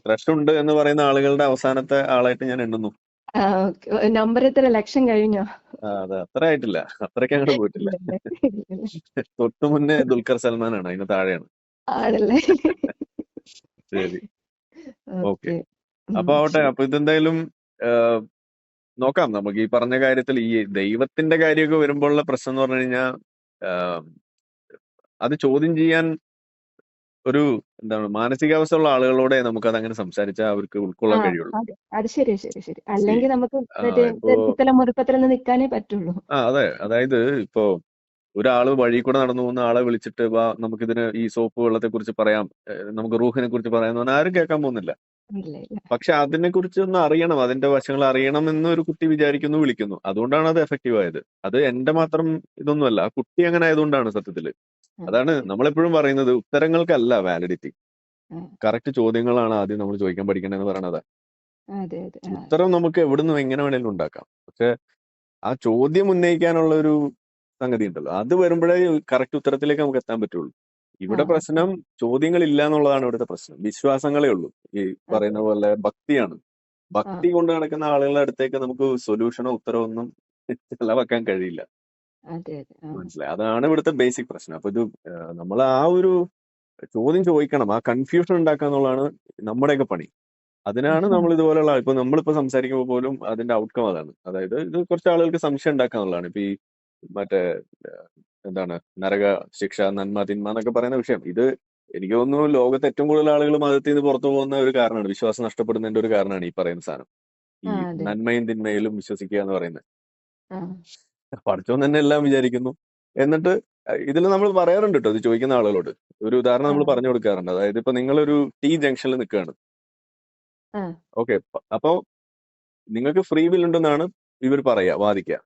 ക്രഷ് ഉണ്ട് എന്ന് പറയുന്ന ആളുകളുടെ അവസാനത്തെ ആളായിട്ട് ഞാൻ എണ്ണുന്നു. നമ്പർ എത്ര? ലക്ഷം കഴിഞ്ഞോ? അതെ അത് അത്ര ആയിട്ടില്ല. അത്രയ്ക്ക് അങ്ങോട്ട് പോയിട്ടില്ല. തൊട്ടു മുന്നേ ദുൽഖർ സൽമാനാണ് അതിന് താഴെയാണ്. ആണല്ലേ? ശരി. ഓക്കെ. അപ്പൊ ആവട്ടെ അപ്പൊ ഇതെന്തായാലും നോക്കാം. നമുക്ക് ഈ പറഞ്ഞ കാര്യത്തിൽ ഈ ദൈവത്തിന്റെ കാര്യമൊക്കെ വരുമ്പോഴുള്ള പ്രശ്നം എന്ന് പറഞ്ഞു കഴിഞ്ഞാൽ അത് ചോദ്യം ചെയ്യാൻ ഒരു എന്താണ് മാനസികാവസ്ഥ ഉള്ള ആളുകളോടെ നമുക്ക് അത് അങ്ങനെ സംസാരിച്ചാൽ അവർക്ക് ഉൾക്കൊള്ളാൻ കഴിയുള്ളൂ. അതെ ശരി ശരി ശരി. അല്ലെങ്കിൽ നമുക്ക് നിൽക്കാനേ പറ്റുള്ളൂ. ആ അതെ. അതായത് ഇപ്പോ ഒരാൾ വഴി കൂടെ നടന്നു പോകുന്ന ആളെ വിളിച്ചിട്ട് വാ നമുക്കിതിന് ഈ സോപ്പ് വെള്ളത്തെ കുറിച്ച് പറയാം നമുക്ക് റൂഹിനെ കുറിച്ച് പറയാം പറഞ്ഞാൽ ആരും കേൾക്കാൻ പോകുന്നില്ല. ഇല്ല ഇല്ല. പക്ഷെ അതിനെ കുറിച്ച് ഒന്ന് അറിയണം അതിന്റെ വശങ്ങൾ അറിയണം എന്ന് ഒരു കുട്ടി വിചാരിക്കുന്നു വിളിക്കുന്നു. അതുകൊണ്ടാണ് അത് എഫക്റ്റീവ് ആയത്. അത് എന്റെ മാത്രം ഇതൊന്നുമല്ല ആ കുട്ടി അങ്ങനെ ആയതുകൊണ്ടാണ് സത്യത്തിൽ. അതാണ് നമ്മളെപ്പോഴും പറയുന്നത് ഉത്തരങ്ങൾക്കല്ല വാലിഡിറ്റി. കറക്റ്റ് ചോദ്യങ്ങളാണ് ആദ്യം നമ്മൾ ചോദിക്കാൻ പഠിക്കേണ്ടതെന്ന് പറയണത്. അതെ അതെ. ഉത്തരം നമുക്ക് എവിടുന്ന് എങ്ങനെ വേണേലും ഉണ്ടാക്കാം. പക്ഷെ ആ ചോദ്യം ഉന്നയിക്കാനുള്ള ഒരു സംഗതി ഉണ്ടല്ലോ അത് വരുമ്പോഴേ കറക്റ്റ് ഉത്തരത്തിലേക്ക് നമുക്ക് എത്താൻ പറ്റുള്ളൂ. ഇവിടെ പ്രശ്നം ചോദ്യങ്ങൾ ഇല്ല എന്നുള്ളതാണ് ഇവിടുത്തെ പ്രശ്നം. വിശ്വാസങ്ങളെ ഉള്ളൂ. ഈ പറയുന്ന പോലെ ഭക്തിയാണ്. ഭക്തി കൊണ്ട് നടക്കുന്ന ആളുകളുടെ അടുത്തേക്ക് നമുക്ക് സൊല്യൂഷനോ ഉത്തരവോ ഒന്നും [laughs] ചെലവാക്കാൻ കഴിയില്ല. മനസ്സിലായി? അതാണ് ഇവിടുത്തെ ബേസിക് പ്രശ്നം. അപ്പൊ ഇത് നമ്മൾ ആ ഒരു ചോദ്യം ചോദിക്കണം. ആ കൺഫ്യൂഷൻ ഉണ്ടാക്കുക എന്നുള്ളതാണ് നമ്മുടെയൊക്കെ പണി. അതിനാണ് നമ്മൾ ഇതുപോലെയുള്ള ഇപ്പൊ നമ്മളിപ്പോ സംസാരിക്കുമ്പോൾ പോലും അതിന്റെ ഔട്ട്കം അതാണ്. അതായത് ഇത് കുറച്ച് ആളുകൾക്ക് സംശയം ഉണ്ടാക്കുക എന്നുള്ളതാണ്. ഇപ്പൊ ഈ മറ്റേ എന്താണ് നരക ശിക്ഷ നന്മ തിന്മ എന്നൊക്കെ പറയുന്ന വിഷയം. ഇത് എനിക്ക് തോന്നുന്നു ലോകത്ത് ഏറ്റവും കൂടുതൽ ആളുകൾ മതത്തിൽ നിന്ന് പുറത്തു പോകുന്ന ഒരു കാരണമാണ്. വിശ്വാസം നഷ്ടപ്പെടുന്നതിന്റെ ഒരു കാരണമാണ് ഈ പറയുന്ന സാധനം. ഈ. നന്മയും തിന്മയിലും വിശ്വസിക്കുക എന്ന് പറയുന്നത്. പഠിച്ചോന്ന് പഠിച്ചോൻ തന്നെ എല്ലാം വിചാരിക്കുന്നു. എന്നിട്ട് ഇതിൽ നമ്മൾ പറയാറുണ്ട് കേട്ടോ ഇത് ചോദിക്കുന്ന ആളുകളോട്. ഒരു ഉദാഹരണം നമ്മൾ പറഞ്ഞു കൊടുക്കാറുണ്ട്. അതായത് ഇപ്പൊ നിങ്ങളൊരു ടി ജംഗ്ഷനിൽ നിൽക്കുകയാണ്. ഓക്കെ. അപ്പോ നിങ്ങൾക്ക് ഫ്രീ വിൽ ഉണ്ടെന്നാണ് ഇവർ പറയാ വാദിക്കുക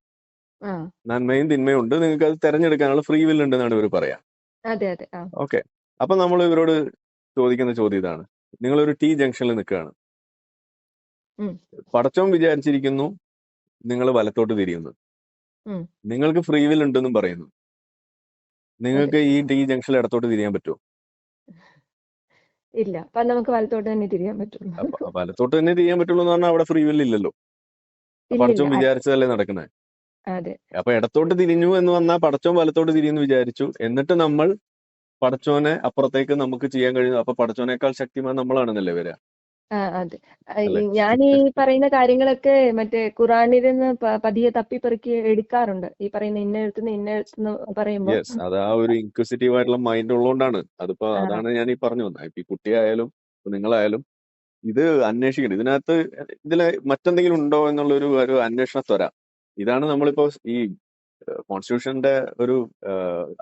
നന്മയും തിന്മയും ഉണ്ട്. നിങ്ങൾക്ക് അത് തെരഞ്ഞെടുക്കാനുള്ള ഫ്രീ വിൽ ഉണ്ടെന്നാണ് ഇവർ പറയാ. അതെ അതെ. ഓക്കെ. അപ്പൊ നമ്മൾ ഇവരോട് ചോദിക്കുന്ന ചോദ്യം ഇതാണ്. നിങ്ങൾ ഒരു ടി ജംഗ്ഷനിൽ നിൽക്കുകയാണ്. പടച്ചോൻ വിചാരിച്ചിരിക്കുന്നു നിങ്ങൾ വലത്തോട്ട് തിരിയുന്നു. നിങ്ങൾക്ക് ഫ്രീ വിൽ ഉണ്ടെന്നും പറയുന്നു. നിങ്ങൾക്ക് ഈ ടി ജംഗ്ഷനിൽ ഇടത്തോട്ട് തിരിയാൻ പറ്റുമോ? ഇല്ല. അപ്പൊ നമുക്ക് വലത്തോട്ട് തന്നെ തിരിയാൻ പറ്റുള്ളൂ. വലത്തോട്ട് തന്നെ തിരിയാൻ പറ്റുള്ളൂ എന്ന് പറഞ്ഞാൽ അവിടെ ഫ്രീ വിൽ ഇല്ലല്ലോ. പടച്ചോൻ. വിചാരിച്ചതല്ലേ നടക്കുന്നത് അപ്പൊ ഇടത്തോട്ട് തിരിഞ്ഞു എന്ന് വന്നാൽ പടച്ചോൻ വലത്തോട്ട് തിരിയുന്നു വിചാരിച്ചു. എന്നിട്ട് നമ്മൾ പടച്ചോനെ അപ്പുറത്തേക്ക് നമുക്ക് ചെയ്യാൻ കഴിയുന്നു അപ്പൊ പടച്ചോനേക്കാൾ ശക്തിമാൻ നമ്മളാണെന്നല്ലേ വരിക അതെ. ഞാൻ ഈ പറയുന്ന കാര്യങ്ങളൊക്കെ മറ്റേ ഖുറാനിൽ നിന്ന് പതിയെ തപ്പിപ്പെറുക്കി എടുക്കാറുണ്ട്. ഈ പറയുന്ന ഇന്ന എഴുത്തുനിന്ന് ഇന്ന എഴുത്തുനിന്ന് പറയുമ്പോൾ. അത് ആ ഒരു ഇൻക്വിസിറ്റീവ് ആയിട്ടുള്ള മൈൻഡ് ഉള്ളതുകൊണ്ടാണ് അതിപ്പോ. അതാണ് ഞാൻ ഈ പറഞ്ഞു വന്നത് ഈ കുട്ടിയായാലും നിങ്ങളായാലും ഇത് അന്വേഷിക്കണം. ഇതിനകത്ത് ഇതിലെ മറ്റെന്തെങ്കിലും ഉണ്ടോ എന്നുള്ളൊരു ഒരു അന്വേഷണ ത്വര. ഇതാണ് നമ്മളിപ്പോ ഈ കോൺസ്റ്റിറ്റ്യൂഷന്റെ ഒരു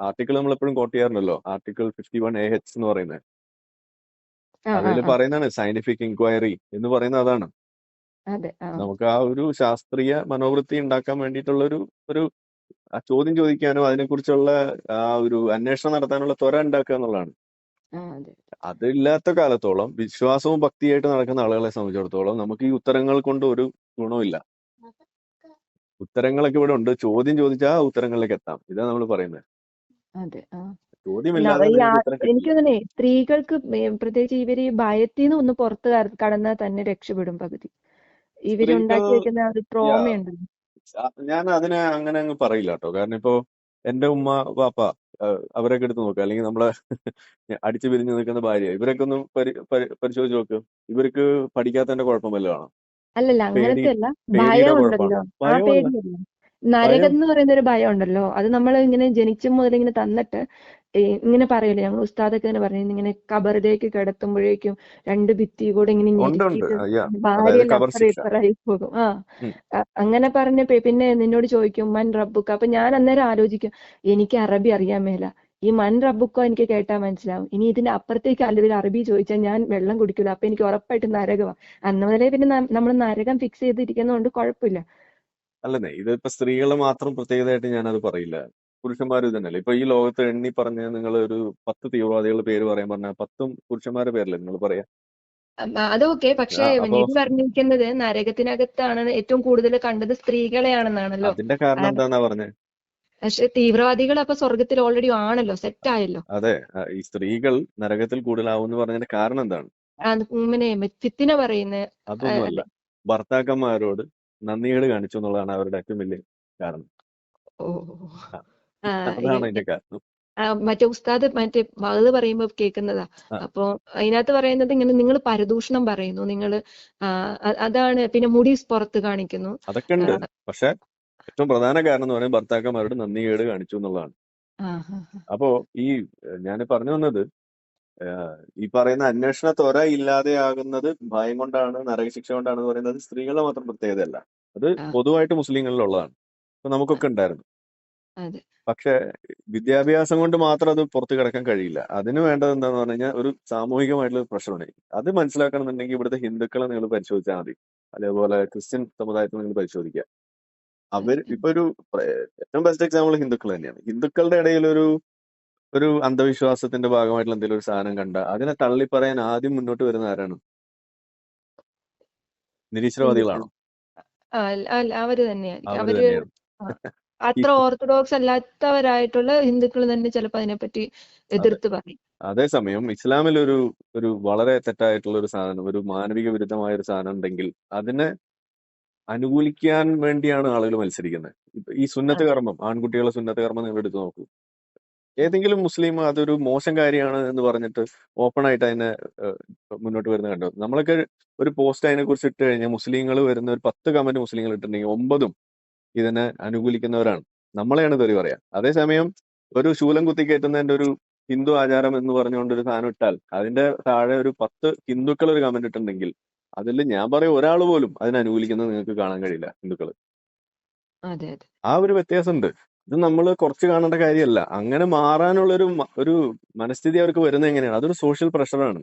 ആർട്ടിക്കിൾ നമ്മൾ എപ്പോഴും quote ചെയ്യാറുണ്ടല്ലോ. Article fifty one A H എന്ന് പറയുന്നത്. അതിൽ പറയുന്നതാണ് സയന്റിഫിക് ഇൻക്വയറി എന്ന് പറയുന്നത് അതാണ്. അതെ നമുക്ക് ആ ഒരു ശാസ്ത്രീയ മനോവൃത്തി ഉണ്ടാക്കാൻ വേണ്ടിയിട്ടുള്ള ഒരു ഒരു ചോദ്യം ചോദിക്കാനും അതിനെക്കുറിച്ചുള്ള ആ ഒരു അന്വേഷണം നടത്താനുള്ള ത്വര ഉണ്ടാക്കുക എന്നുള്ളതാണ്. അതെ. അതില്ലാത്ത കാലത്തോളം വിശ്വാസവും ഭക്തിയായിട്ട് നടക്കുന്ന ആളുകളെ സംബന്ധിച്ചിടത്തോളം നമുക്ക് ഈ ഉത്തരങ്ങൾ കൊണ്ട് ഒരു ഗുണവുമില്ല. ഉത്തരങ്ങളൊക്കെ ഇവിടെ ഉണ്ട്. ചോദ്യം ചോദിച്ചാൽ ആ ഉത്തരങ്ങളിലേക്ക് എത്താം. ഇതാണ് നമ്മൾ പറയുന്നത് അതെ. എനിക്ക് തന്നെ സ്ത്രീകൾക്ക് പ്രത്യേകിച്ച് ഇവർ ഈ ഭയത്തിൽ നിന്ന് ഒന്ന് പുറത്ത് കട- കടന്നാൽ തന്നെ രക്ഷപ്പെടും പകുതി. ഇവർ സ്ത്രീകൾ ഉണ്ടാക്കി വെക്കുന്ന ഒരു യാ ട്രോമ ഞാൻ അതിനെ അങ്ങനെ അങ്ങ് പറയില്ല കേട്ടോ. കാരണം ഇപ്പോ എന്റെ ഉമ്മ പാപ്പ അവരൊക്കെ എടുത്ത് നോക്കുക അല്ലെങ്കിൽ നമ്മളെ [laughs] അടിച്ചു പിരിഞ്ഞു നിൽക്കുന്ന ഭാര്യ. ഇവരൊക്കെ ഒന്ന് പരി പരി- പരിശോധിച്ച് നോക്ക്. ഇവർക്ക് പഠിക്കാത്തതിന്റെ കുഴപ്പം വല്ലതാണോ അല്ലല്ല അങ്ങനത്തെ അല്ല. ഭയം ഉണ്ടല്ലോ. ആ പേടിയല്ല നരകം എന്ന് പറയുന്ന ഒരു ഭയം ഉണ്ടല്ലോ. അത് നമ്മൾ ഇങ്ങനെ ജനിച്ച മുതൽ ഇങ്ങനെ തന്നിട്ട് ഇങ്ങനെ പറയില്ലേ ഞങ്ങൾ ഉസ്താദൊക്കെ ഇങ്ങനെ പറഞ്ഞു ഇങ്ങനെ കബറിലേക്ക് കിടത്തുമ്പോഴേക്കും രണ്ട് ഭിത്തി കൂടെ ഇങ്ങനെ ഇപ്പുറമായി പോകും. ആ. അങ്ങനെ പറഞ്ഞ പിന്നെ നിന്നോട് ചോദിക്കും മൻ റബ്ബുക്ക. അപ്പൊ ഞാൻ അന്നേരം ആലോചിക്കും എനിക്ക് അറബി അറിയാൻ മേല. ഈ മൺ റബ്ബുക്കോ എനിക്ക് കേട്ടാൽ മനസ്സിലാവും. ഇനി ഇതിന്റെ അപ്പുറത്തേക്ക് അല്ലെങ്കിൽ അറബി ചോദിച്ചാൽ ഞാൻ വെള്ളം കുടിക്കില്ല. അപ്പൊ എനിക്ക് ഉറപ്പായിട്ട് നരകമാണ് അന്ന് മുതലേ പിന്നെ നമ്മൾ നരകം ഫിക്സ് ചെയ്തിരിക്കുന്നതുകൊണ്ട് കുഴപ്പമില്ല. അല്ലെന്നേ ഇതിപ്പോ സ്ത്രീകളെ മാത്രം പ്രത്യേകതയായിട്ട് ഞാനത് പറയില്ല. പുരുഷന്മാരും തന്നെയല്ലേ ഇപ്പൊ ഈ ലോകത്ത് എണ്ണി പറഞ്ഞ നിങ്ങൾ ഒരു പത്ത് തീവ്രവാദികളുടെ പേര് പറയാൻ പറഞ്ഞ പത്തും പുരുഷന്മാരുടെ പേരല്ലേ നിങ്ങൾ പറയാ? അത് അതൊക്കെ പക്ഷേ നിധി പറഞ്ഞിരിക്കുന്നത് നരകത്തിനകത്താണ് ഏറ്റവും കൂടുതൽ കണ്ടത് സ്ത്രീകളെയാണെന്നാണല്ലോ. അതിന്റെ കാരണം എന്താന്നാ പറഞ്ഞേ? പക്ഷെ തീവ്രവാദികൾ അപ്പൊ സ്വർഗത്തിൽ ഓൾറെഡി ആണല്ലോ സെറ്റ് ആയല്ലോ. അതെ ഈ സ്ത്രീകൾ നരകത്തിൽ കൂടുതലാവും എന്ന് പറഞ്ഞതിന്റെ കാരണം എന്താണ്? ഇങ്ങനെ ഫിത്തിന പറയുന്ന അതൊന്നുമല്ല. ഭർത്താക്കന്മാരോട് നന്ദികേട് കാണിച്ചു എന്നുള്ളതാണ് അവരുടെ ഏറ്റവും വലിയ കാരണം. അതാണ് അതിന്റെ കാരണം. മറ്റേ ഉസ്താദ് മറ്റേ അത് പറയുമ്പോ കേൾക്കുന്നതാ. അപ്പൊ അതിനകത്ത് പറയുന്നത് ഇങ്ങനെ നിങ്ങൾ പരദൂഷണം പറയുന്നു നിങ്ങൾ അതാണ് പിന്നെ മുടി പുറത്ത് കാണിക്കുന്നു. അതൊക്കെ ഉണ്ട്. പക്ഷെ ഏറ്റവും പ്രധാന കാരണം എന്ന് പറയുന്നത് ഭർത്താക്കന്മാരോട് നന്ദികേട് കാണിച്ചു എന്നുള്ളതാണ്. അപ്പോ ഈ ഞാൻ പറഞ്ഞു വന്നത് ഈ പറയുന്ന അന്വേഷണ ത്വര ഇല്ലാതെയാകുന്നത് ഭയം കൊണ്ടാണ് നരകശിക്ഷ കൊണ്ടാണ് എന്ന് പറയുന്നത് സ്ത്രീകളെ മാത്രം പ്രത്യേകതയല്ല. അത് പൊതുവായിട്ട് മുസ്ലിങ്ങളിലുള്ളതാണ്. ഇപ്പൊ നമുക്കൊക്കെ ഉണ്ടായിരുന്നു. പക്ഷെ വിദ്യാഭ്യാസം കൊണ്ട് മാത്രം അത് പുറത്ത് കിടക്കാൻ കഴിയില്ല. അതിന് വേണ്ടത് എന്താന്ന് പറഞ്ഞു കഴിഞ്ഞാൽ ഒരു സാമൂഹികമായിട്ടുള്ള ഒരു പ്രശ്നമാണ്. അത് മനസ്സിലാക്കണമെന്നുണ്ടെങ്കിൽ ഇവിടുത്തെ ഹിന്ദുക്കളെ നിങ്ങൾ പരിശോധിച്ചാൽ മതി. അതേപോലെ ക്രിസ്ത്യൻ സമുദായത്തെ നിങ്ങൾ പരിശോധിക്കുക. അവർ ഇപ്പൊ ഒരു ഏറ്റവും ബെസ്റ്റ് എക്സാമ്പിൾ ഹിന്ദുക്കൾ തന്നെയാണ്. ഹിന്ദുക്കളുടെ ഇടയിൽ ഒരു ഒരു അന്ധവിശ്വാസത്തിന്റെ ഭാഗമായിട്ടുള്ള എന്തെങ്കിലും ഒരു സാധനം കണ്ട അതിനെ തള്ളി പറയാൻ ആദ്യം മുന്നോട്ട് വരുന്ന ആരാണ്? നിരീശ്വരവാദികളാണോ? അവർ തന്നെയായിരിക്കും. അവർ തന്നെയാണ്. [laughs] അത്ര ഓർത്തഡോക്സ് അല്ലാത്തവരായിട്ടുള്ള ഹിന്ദുക്കൾ തന്നെ ചിലപ്പോൾ അതിനെപ്പറ്റി അതെ. എതിർത്ത് പറയും. അതേസമയം ഇസ്ലാമിൽ ഒരു ഒരു വളരെ തെറ്റായിട്ടുള്ള ഒരു സാധനം ഒരു മാനവിക വിരുദ്ധമായ ഒരു സാധനം ഉണ്ടെങ്കിൽ അതിനെ അനുകൂലിക്കാൻ വേണ്ടിയാണ് ആളുകൾ മത്സരിക്കുന്നത്. ഇപ്പൊ ഈ സുന്നത്ത് കർമ്മം ആൺകുട്ടികളെ സുന്നത്ത് കർമ്മം നിങ്ങൾ എടുത്തു നോക്കൂ. ഏതെങ്കിലും മുസ്ലിം അതൊരു മോശം കാര്യമാണ് എന്ന് പറഞ്ഞിട്ട് ഓപ്പൺ ആയിട്ട് അതിനെ മുന്നോട്ട് വരുന്ന കണ്ടു? നമ്മളൊക്കെ ഒരു പോസ്റ്റ് അതിനെ കുറിച്ച് ഇട്ട് കഴിഞ്ഞാൽ മുസ്ലിങ്ങൾ വരുന്ന ഒരു പത്ത് കമന്റ് മുസ്ലിങ്ങൾ ഇട്ടിട്ടുണ്ടെങ്കിൽ ഒമ്പതും ഇതിനെ അനുകൂലിക്കുന്നവരാണ്. നമ്മളെയാണ് തെറി പറയാ. അതേസമയം ഒരു ശൂലം കുത്തിക്കേറ്റുന്നതിന്റെ ഒരു ഹിന്ദു ആചാരം എന്ന് പറഞ്ഞുകൊണ്ട് ഒരു സാധനം ഇട്ടാൽ അതിന്റെ താഴെ ഒരു പത്ത് ഹിന്ദുക്കൾ ഒരു കമന്റ് ഇട്ടിട്ടുണ്ടെങ്കിൽ അതിൽ ഞാൻ പറയും ഒരാൾ പോലും അതിനെ അനുകൂലിക്കുന്നത് നിങ്ങൾക്ക് കാണാൻ കഴിയില്ല ഹിന്ദുക്കൾ. ആ ഒരു വ്യത്യാസമുണ്ട്. ഇത് നമ്മൾ കുറച്ച് കാണേണ്ട കാര്യമല്ല. അങ്ങനെ മാറാനുള്ള ഒരു ഒരു മനസ്ഥിതി അവർക്ക് വരുന്നത് എങ്ങനെയാണ്? അതൊരു സോഷ്യൽ പ്രഷറാണ്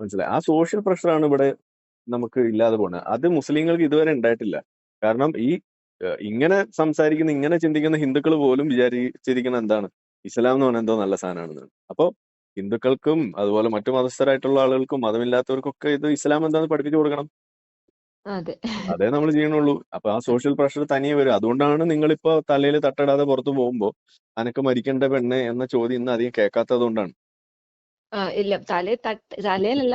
മനസ്സിലായി? ആ സോഷ്യൽ പ്രഷറാണ് ഇവിടെ നമുക്ക് ഇല്ലാതെ പോകുന്നത്. അത് മുസ്ലിങ്ങൾക്ക് ഇതുവരെ ഉണ്ടായിട്ടില്ല. കാരണം ഈ ഇങ്ങനെ സംസാരിക്കുന്ന ഇങ്ങനെ ചിന്തിക്കുന്ന ഹിന്ദുക്കൾ പോലും വിചാരിച്ചിരിക്കുന്ന എന്താണ്? ഇസ്ലാം എന്ന് പറഞ്ഞാൽ എന്തോ നല്ല സാധനമാണെന്ന് അപ്പോൾ ഹിന്ദുക്കൾക്കും അതുപോലെ മറ്റു മതസ്ഥരായിട്ടുള്ള ആളുകൾക്കും മതമില്ലാത്തവർക്കൊക്കെ ഇത് ഇസ്ലാം എന്താണെന്ന് പഠിപ്പിച്ചു കൊടുക്കണം. അതെ. നമ്മൾ ചെയ്യണുള്ളൂ. അപ്പൊ ആ സോഷ്യൽ പ്രഷർ തനിയെ വരും. അതുകൊണ്ടാണ് നിങ്ങളിപ്പോ തലയിൽ തട്ടടാതെ പുറത്തു പോകുമ്പോ അനക്ക് മരിക്കേണ്ട പെണ്ണ് എന്ന ചോദ്യം ഇന്ന് അധികം കേൾക്കാത്തത് കൊണ്ടാണ്. ഇല്ല. തലേ തലയിലല്ല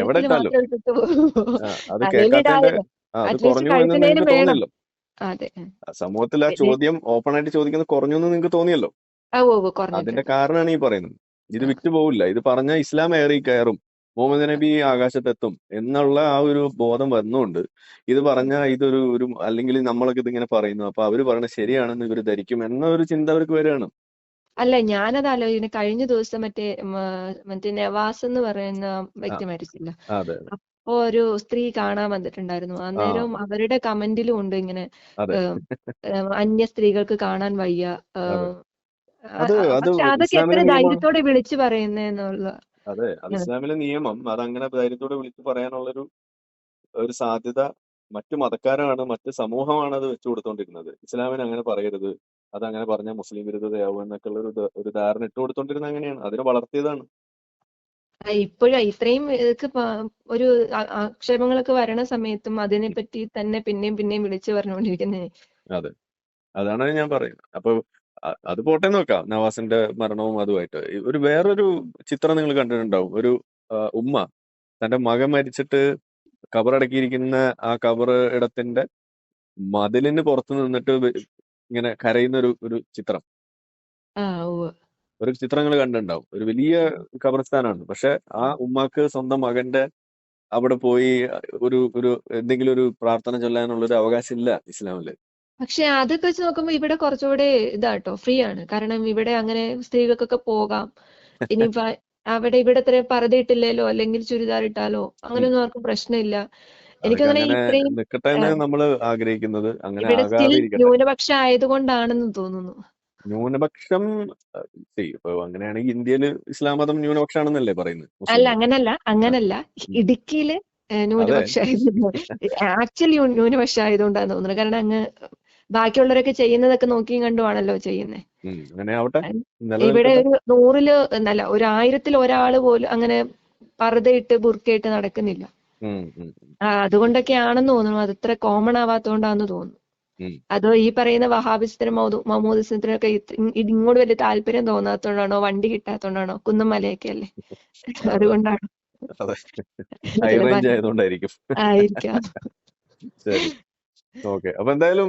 എവിടെ അത് കേൾക്കാത്തതിന്റെ കുറഞ്ഞു നിങ്ങൾക്ക് തോന്നിയല്ലോ. സമൂഹത്തിൽ ആ ചോദ്യം ഓപ്പൺ ആയിട്ട് ചോദിക്കുന്നത് കുറഞ്ഞു എന്ന് നിങ്ങൾക്ക് തോന്നിയല്ലോ. അതിന്റെ കാരണമാണ് ഈ പറയുന്നത്. ഇത് വിറ്റ് പോവില്ല. ഇത് പറഞ്ഞ ഇസ്ലാം ഏറി കയറും. മുഹമ്മദ് നബി ആകാശത്തെത്തും എന്നുള്ള ആ ഒരു ബോധം വന്നുകൊണ്ട് ഇത് പറഞ്ഞ ഇതൊരു ഒരു അല്ലെങ്കിൽ നമ്മളൊക്കെ ഇതിങ്ങനെ പറയുന്നു. അപ്പൊ അവർ പറയുന്നത് ശരിയാണെന്ന് ഇവർ ധരിക്കും എന്ന ഒരു ചിന്ത അവർക്ക് വരികയാണ്. അല്ല ഞാനത് ആലോചിക്കുന്നത് കഴിഞ്ഞ ദിവസം മറ്റേ മറ്റേ നവാസ് എന്ന് പറയുന്ന വ്യക്തി മരിച്ചില്ല. അതെ ഒരു സ്ത്രീ കാണാൻ വന്നിട്ടുണ്ടായിരുന്നു. അന്നേരം അവരുടെ കമന്റിലും ഉണ്ട് ഇങ്ങനെ അന്യ സ്ത്രീകൾക്ക് കാണാൻ വയ്യ. അതൊക്കെ എത്ര ധൈര്യത്തോടെ വിളിച്ചു പറയുന്നേന്നുള്ള അതെ അത് ഇസ്ലാമിലെ നിയമം. അതങ്ങനെ ധൈര്യത്തോടെ വിളിച്ചു പറയാനുള്ളൊരു ഒരു സാധ്യത മറ്റു മതക്കാരാണ് മറ്റു സമൂഹമാണ് അത് വെച്ചു കൊടുത്തോണ്ടിരുന്നത്. ഇസ്ലാമിന് അങ്ങനെ പറയരുത്. അത് അങ്ങനെ പറഞ്ഞാൽ മുസ്ലിം വിരുദ്ധതയാവും എന്നൊക്കെ ഉള്ള ഒരു ഒരു ധാരണ ഇട്ട് കൊടുത്തോണ്ടിരുന്നത് അങ്ങനെയാണ്. അതിനെ വളർത്തിയതാണ്. ഇപ്പോഴും ഇത്രയും ഒരു ആക്ഷേപങ്ങളൊക്കെ വരണ സമയത്തും അതിനെപ്പറ്റി തന്നെ പിന്നെയും പിന്നെയും വിളിച്ചു പറഞ്ഞുകൊണ്ടിരിക്കുന്നേ അതെ. അതാണ് ഞാൻ പറയുന്നത്. അപ്പൊ അത് പോട്ടെ നോക്കാം നവാസിന്റെ മരണവും അതുമായിട്ട്. ഒരു വേറൊരു ചിത്രം നിങ്ങൾ കണ്ടിട്ടുണ്ടാവും. ഒരു ഉമ്മ. തന്റെ മകൻ മരിച്ചിട്ട് കബറടക്കിയിരിക്കുന്ന ആ കബർ ഇടത്തിന്റെ മതിലിന് പുറത്ത് നിന്നിട്ട് ഇങ്ങനെ കരയുന്ന ഒരു ഒരു ചിത്രം ഒരു ചിത്രങ്ങൾ കണ്ടിട്ടുണ്ടാവും. ഒരു വലിയ കബർസ്ഥാനാണ്. പക്ഷെ ആ ഉമ്മക്ക് സ്വന്തം മകന്റെ അവിടെ പോയി ഒരു ഒരു എന്തെങ്കിലും ഒരു പ്രാർത്ഥന ചൊല്ലാനുള്ള ഒരു അവകാശം ഇല്ല ഇസ്ലാമിൽ. പക്ഷെ അതൊക്കെ വെച്ച് നോക്കുമ്പോ ഇവിടെ കുറച്ചുകൂടെ ഇതാട്ടോ ഫ്രീ ആണ് കാരണം ഇവിടെ അങ്ങനെ സ്ത്രീകൾക്കൊക്കെ പോകാം. ഇനിയിപ്പോ [laughs] അവിടെ ഇവിടെ ഇത്ര ഇട്ടില്ലല്ലോ അല്ലെങ്കിൽ ചുരിദാർ ഇട്ടാലോ അങ്ങനെയൊന്നും ആർക്കും പ്രശ്നമില്ല. എനിക്ക് അങ്ങനെ ഇത്രയും നമ്മൾ ആഗ്രഹിക്കുന്നത്. അങ്ങനെ ന്യൂനപക്ഷം ആയതുകൊണ്ടാണെന്ന് തോന്നുന്നു. ന്യൂനപക്ഷം അങ്ങനെയാണെങ്കിൽ ഇന്ത്യയിൽ ഇസ്ലാം മതം ന്യൂനപക്ഷമാണെന്നല്ലേ പറയുന്നത്? അല്ല അങ്ങനല്ല അങ്ങനല്ല. ഇടുക്കിയിൽ ന്യൂനപക്ഷ [laughs] ആക്ച്വലി ന്യൂനപക്ഷം ആയതുകൊണ്ടാന്ന് തോന്നുന്നത്. കാരണം അങ്ങ് ബാക്കിയുള്ളവരൊക്കെ ചെയ്യുന്നതൊക്കെ നോക്കിയും കണ്ടുമാണല്ലോ ചെയ്യുന്നത് ഇവിടെ ഒരു നൂറിൽ എന്നല്ല ഒരു ആയിരത്തിൽ ഒരാൾ പോലും അങ്ങനെ പർദ്ദയിട്ട് ബുർക്കയിട്ട് നടക്കുന്നില്ല. അതുകൊണ്ടൊക്കെ ആണെന്ന് തോന്നുന്നു. അത് ഇത്ര കോമൺ ആവാത്തോണ്ടാന്ന് തോന്നുന്നു. അതോ ഈ പറയുന്ന വഹാബിസത്തിനും മൗദൂ- ഒക്കെ ഇങ്ങോട്ട് വലിയ താല്പര്യം തോന്നാത്തോണ്ടാണോ വണ്ടി കിട്ടാത്തോണ്ടാണോ കുന്നും മലയൊക്കെ അല്ലേ? [laughs] അതുകൊണ്ടാണ്. ആയിരിക്കാം. [laughs] ഓക്കെ. അപ്പൊ എന്തായാലും